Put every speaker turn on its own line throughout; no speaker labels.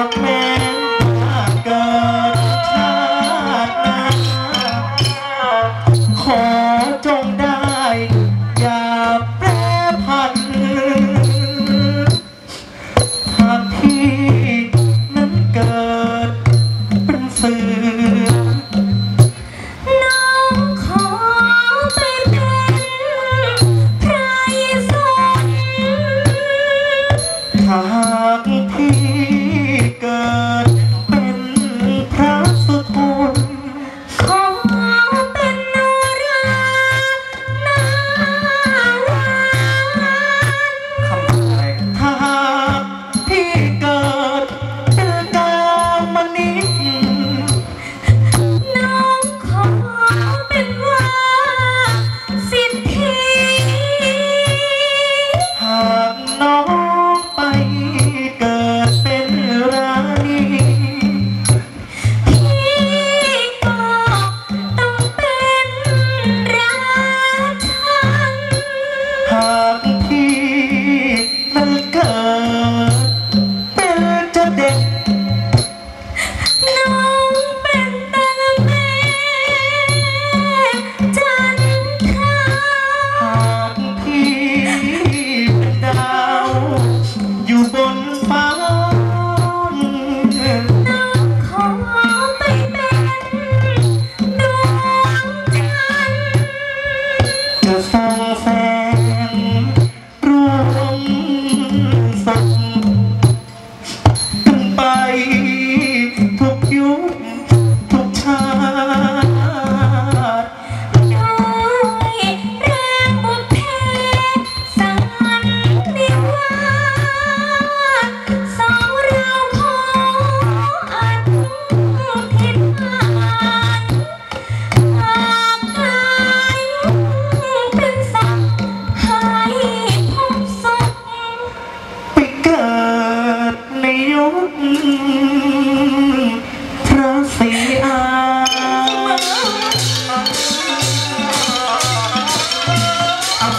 หน้าขอจงได้อย่าแปรผันหาก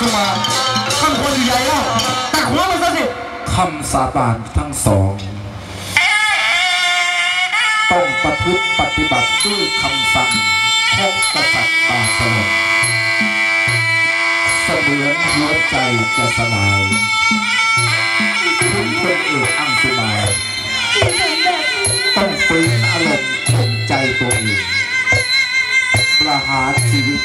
อั
งสุ
มา
ท่า
นค
วรอยู่ให
ญ่แล้วแต่หัวมันซะสิคำสาบานทั้งสอง ต้องประพฤติปฏิบัติด้วยคำสั่งของกษัตริย์บาสลดเสมือนหัวใจจะสลายถึงคนเอกอังสุมาต้องฟื้นอารมณ์ข่มใจตัวเองประหารชีวิต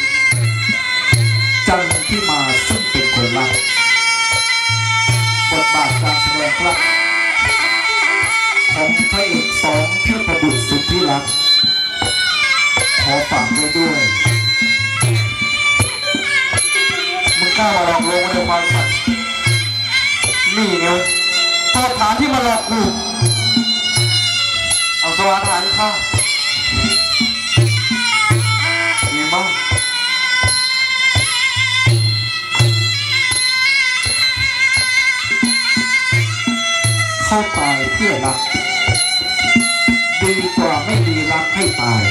กล้ามาหลอกลวงในความฝันนี่ไงตัวฐานที่มาหลอกกูเอาสวาฐานข้าดีมากเข้าตายเพื่อรัก ดีกว่าไม่ดีรักให้ตาย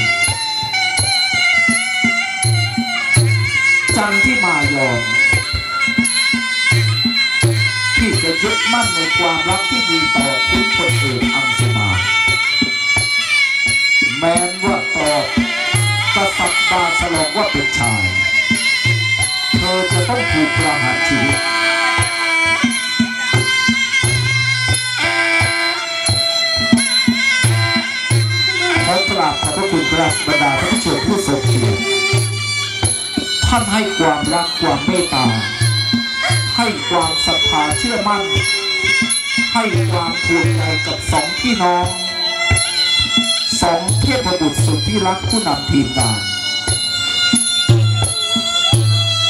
จันที่มายอม มั่นในความรักที่มีต่อคุณคนเอกอังสุมา แม้นว่าต่อกษัตริย์บาสลองว่าเป็นชาย เธอจะต้องถูกประหารชีวิตขอกราบขอบพระคุณครับบรรดาท่านผู้ชมผู้ทรงเกียรติท่านให้ความรักความเมตตาให้ความศรัทธาเชื่อมั่น ให้ความภูมิใจกับสองพี่น้อง สองเทพบุตรสุดที่รักผู้นำทีมงาน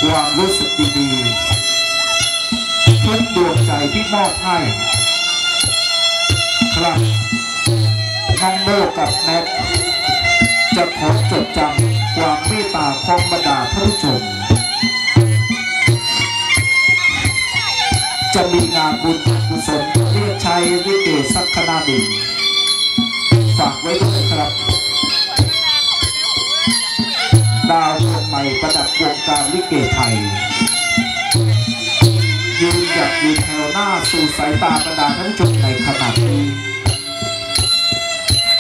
ความรู้สึกดีๆทุกดวงใจที่มอบให้ ครับน้องโมกับแนทจะขอจดจำความเมตตาของบรรดาท่านผู้ชม จะมีงานบุญ ลิเกสักคณะหนฝากไว้ด้วยครับ ดาวดวงใหม่ประดับวงการลิเกไทยยืนหยัดยืนแถวหน้าสู่สายตาบรรดาท่านชมในขณะนี้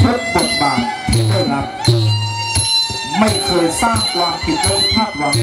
ทุกบทบาทที่ได้รับ ไม่เคยสร้างความผิดหวังพลาดหวัง